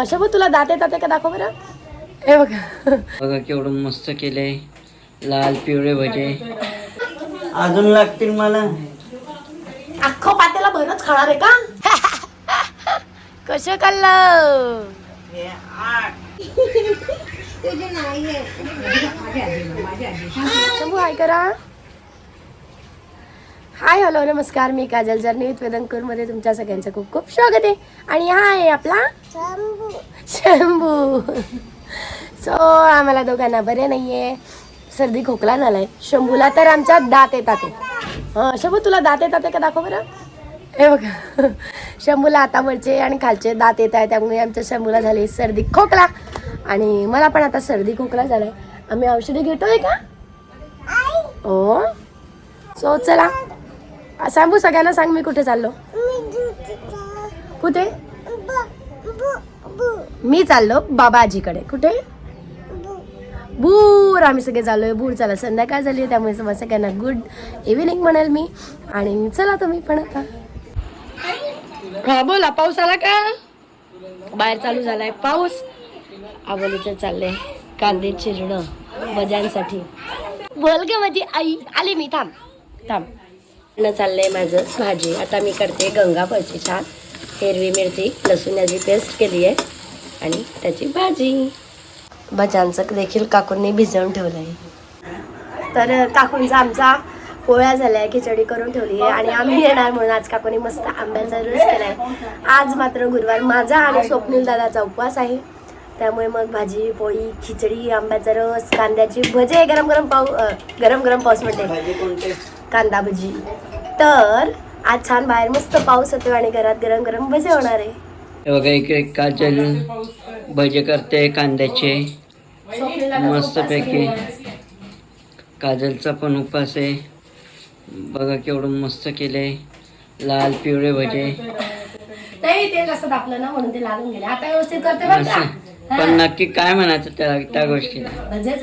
अशा बघ तुला दात येतात का? दाखव बरं. हे बघ. बघा केवढं मस्त केलंय. लाल पिवळे भजे. अजून लागतील मला. अख्खं पात्याला भरच खाणार आहे का? कसं खाल्लं? शंभू हाय करा. हाय हॅलो नमस्कार. मी काजल जर्नीत वेदनपूरमध्ये तुमच्या सगळ्यांचं खूप खूप स्वागत आहे. आणि हा आहे आपला शंभू. सो आम्हाला दोघांना बरे नाहीये. सर्दी खोकला झालाय. शंभूला तर आमच्या दात येतात हां शंभू तुला दात येतात का? दाखव बरं. हे बघा. शंभूला आता वरचे आणि खालचे दात येत आहे त्यामुळे आमच्या शंभूला झाली सर्दी खोकला. आणि मला पण आता सर्दी खोकला झालाय. आम्ही औषधी घेतोय का? हो. सो चला. सांगू सगळ्यांना सांग मी कुठे चाललो. कुठे? मी चाललो बाबाजीकडे. कुठे? बूर आम्ही सगळे चाललोय बूर चला संध्याकाळ झाली त्यामुळे तुम्हाला सगळ्यांना गुड इव्हिनिंग म्हणेल मी. आणि चला तुम्ही पण आता. हा बोला पाऊस आला का? बाहेर चालू झालाय पाऊस. आबोलीचं चाललंय कांदे चिरणं भज्यांसाठी. बोल ग माझी आई आले मी थांब. थांब. न आहे माझं भाजी. आता मी करते गंगा गंगाफळची छान हिरवी मिरची लसूणाची पेस्ट केली आहे आणि त्याची भाजी. भज्यांचं देखील काकूंनी भिजवून ठेवलं आहे तर काकूंचा आमचा पोळ्या झाल्या खिचडी करून ठेवली आहे आणि आम्ही येणार म्हणून आज काकूने मस्त आंब्याचा रस केला आहे आज मात्र गुरुवार माझा आणि स्वप्नील दादाचा उपवास आहे. त्यामुळे मग भाजी पोळी खिचडी आंब्याचा रस कांद्याची भजे गरम गरम पाऊ गरम गरम पाऊस म्हणते. कांदा भजी तर आज छान बाहेर मस्त पाऊस होतो आणि घरात गरम गरम भजे होणार आहे. हे बघा इकडे काजल भजे करते कांद्याचे. मस्त पैकी काजलचा पण उपास आहे. बघा केवढं मस्त केलंय. लाल पिवळे भजे. नाही ना म्हणून ते लागून गेले. आता व्यवस्थित करते बरं का? असं. पण नक्की काय म्हणायचं त्या त्या गोष्टीला? भजेच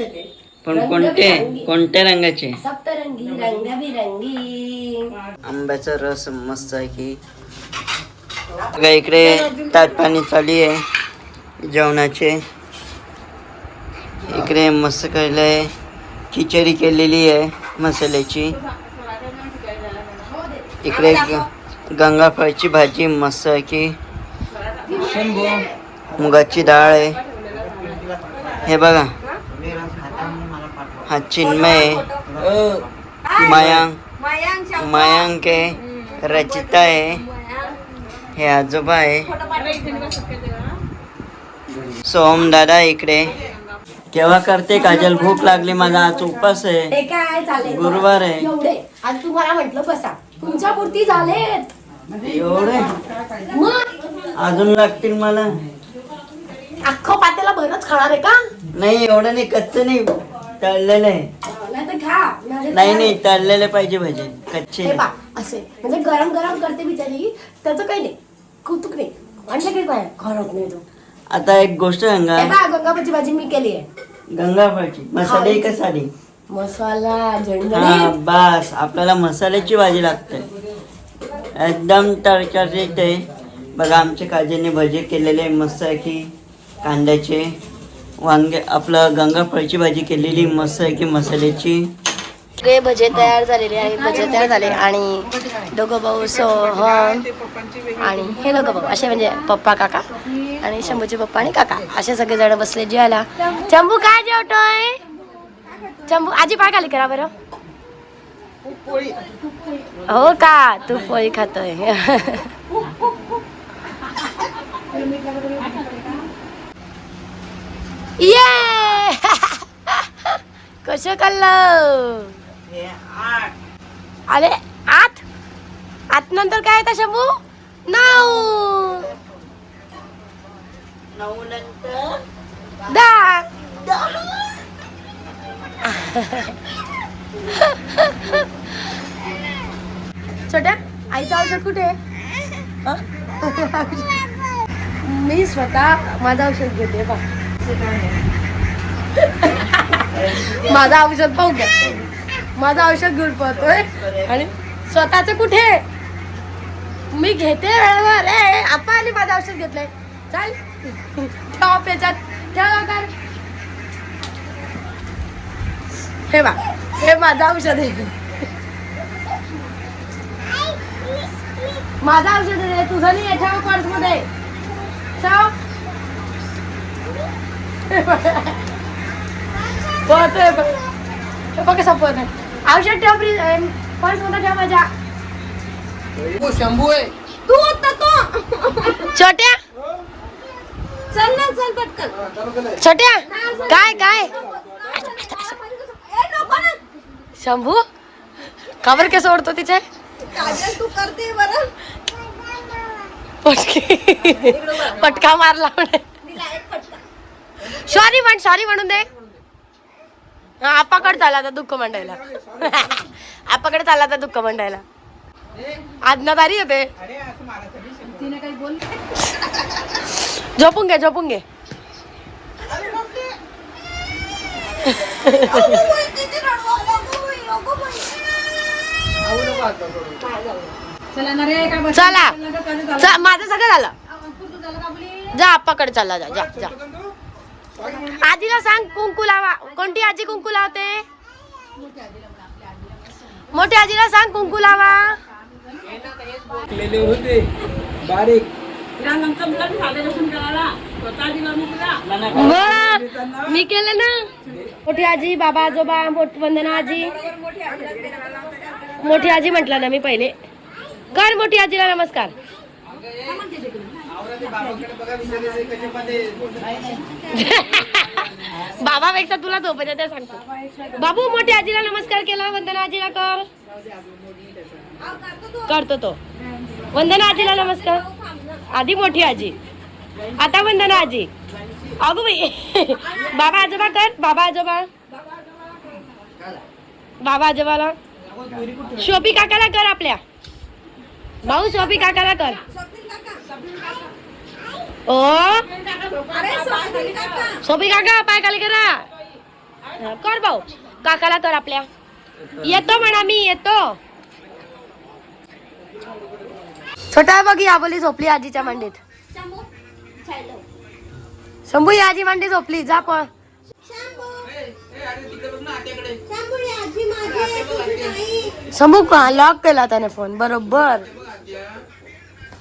पण कोणते? कोणत्या रंगाचे? सप्तरंगी रंगबिरंगी. आंब्याचा रस मस्त आहे की. बघा इकडे ताट पाणी चालू आहे. जेवणाचे. इकडे मस्त केलंय खिचडी केलेली आहे मसाल्याची. इकडे ग- गंगाफळची भाजी मस्त आहे की. मुगाची डाळ आहे. हे बघा. हा चिन्मय मयांक मयांक आहे रचिता आहे हे आजोबा आहे सोम दादा इकडे। केव्हा करते काजल? भूक लागली माझा आज उपास आहे। गुरुवार आहे। एवढे. आज तुम्हाला म्हंटल बसा. तुमच्या पुरती झालेत. एवढे? अजून लागतील मला? अख्खं पात्याला भरच खाणार आहे का? नाही एवढं नाही कच्च नाही. तळलेलं. नाही खा. नाही नाही तळलेले पाहिजे भजे. कच्चे हे नाही. असे. म्हणजे गरम गरम करते बिचारी. त्याचं काही नाही. कौतुक नाही. म्हणजे काही काय खरंच नाही तो. आता एक गोष्ट सांगा. हे पा गंगापाची भाजी मी केली आहे. गंगाफळची. मसाले का साडी मसाला हा झणझणीत बस. आपल्याला मसाल्याची भाजी लागते. एकदम तरकारीत आहे. बघा आमच्या काजीने भजे केलेले मस्त आहे की कांद्याचे. वांगे आपलं गंगाफळची भाजी केलेली मस्त आहे की मसाल्याची. सगळे भजे तयार झालेले आहे भजे तयार झाले आणि दोघं भाऊ सोहन आणि हे दोघं भाऊ असे म्हणजे पप्पा काका आणि शंभूचे पप्पा आणि काका. असे सगळे जण बसले जेवायला. शंभू काय जेवतोय? शंभू आजी पाय खाली करा बरं. हो का? तू पोळी खातोय ये कसं खाल्लं अरे आत आत नंतर काय येतं शंभू? नऊ. नऊ नंतर दहा. छोट्या आईचं औषध कुठे हं? मी स्वतः माझं औषध घेते बा माझं औषध पाहू घ्या माझं औषध घेऊन पाहतोय आणि स्वतःच कुठे? मी घेते वेळेवर. ए आपण आली माझं औषध घेतलंय. चाल. टॉप याच्यात ठेवा काय हे बा हे माझं औषध आहे. माझं औषध आहे. तुझं नाही आहे. ठेवा पर्समध्ये. ठेव. पोहतोय बघ. हे बघ कसं आहे औषध ठेव फ्रीज पर्समध्ये ठेव माझ्या. शंभू आहे तू होता तो. छोट्या. चल ना चल पटकन. छोट्या. काय काय? शंभू काबर कसं ओढतो तिचे? तू करते बरं. पटकी. पटका मारला. म्हणे सॉरी म्हण सॉरी म्हणून दे. आपाकडे चालला आता दुःख मांडायला. आपाकडे चालला आता दुःख मंडायला. आज्ञा तारी होते झोपून घे झोपून घे. चला. चला माझं सगळं झालं. जा आपाकडे चालला जा जा जा. आजीला सांग कुंकू लावा. कोणती आजी कुंकू लावते? मोठ्या आजीला सांग कुंकू लावा. होते. बारीक. मी केलं ना. मोठी आजी बाबा आजोबा मोठ वंदना आजी. मोठी आजी म्हटलं ना मी पहिले. कर मोठी आजीला नमस्कार. बाबापेक्षा तुला झोपायचं ते सांगतो. बाबू मोठी आजीला नमस्कार केला वंदना आजीला कर. करतो तो. वंदना आजीला नमस्कार. आधी मोठी आजी. आता वंदना आजी. अगो बाई. बाबा आजोबा कर बाबा आजोबा? बाबा आजोबाला? शोभी काकाला कर आपल्या. भाऊ शोभी काकाला कर. ओ? शोभी काका. पाय खाली करा. कर भाऊ? काकाला कर आपल्या. येतो म्हणा मी येतो. छोटा बघ या बोली झोपली आजीच्या मांडीत. शंभू ही आजी मांडी झोपली जा पण शंभू. का लॉक केला त्याने फोन बरोबर.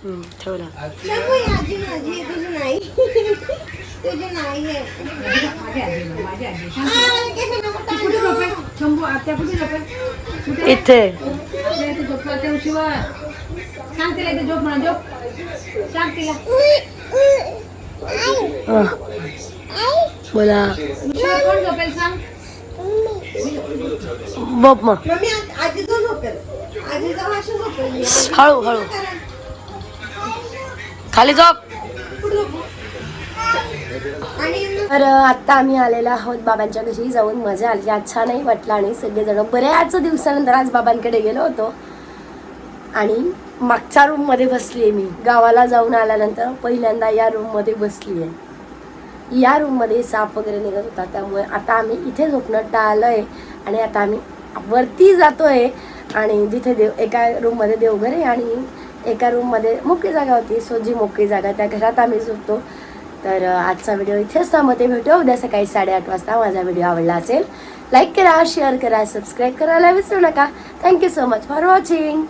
ठेवला. इथे. बोला. उशीवर कोण झोपेल. सांग बप मग हळू हळू. खाली झोप. तर आता आम्ही आलेलो आहोत बाबांच्या घरी जाऊन. मजा आली. आज छान नाही वाटलं आणि सगळेजण. बऱ्याच दिवसानंतर आज बाबांकडे गेलो होतो. आणि मागच्या रूममध्ये बसली आहे मी. गावाला जाऊन आल्यानंतर पहिल्यांदा या रूममध्ये बसली आहे या रूममध्ये साप वगैरे निघत होता. त्यामुळे आता आम्ही इथे झोपणं टाळलं आहे आणि आता आम्ही वरती जातो आहे आणि जिथे देव एका रूममध्ये देवघर आहे आणि एका रूममध्ये मोकळी जागा होती. सो जी मोकळी जागा. त्या घरात आम्ही झोपतो. तर आजचा व्हिडिओ इथेच थांबते भेटू उद्या सकाळी साडेआठ वाजता. माझा व्हिडिओ आवडला असेल लाईक करा शेअर करा सबस्क्राईब करायला विसरू नका. Thank you so much for watching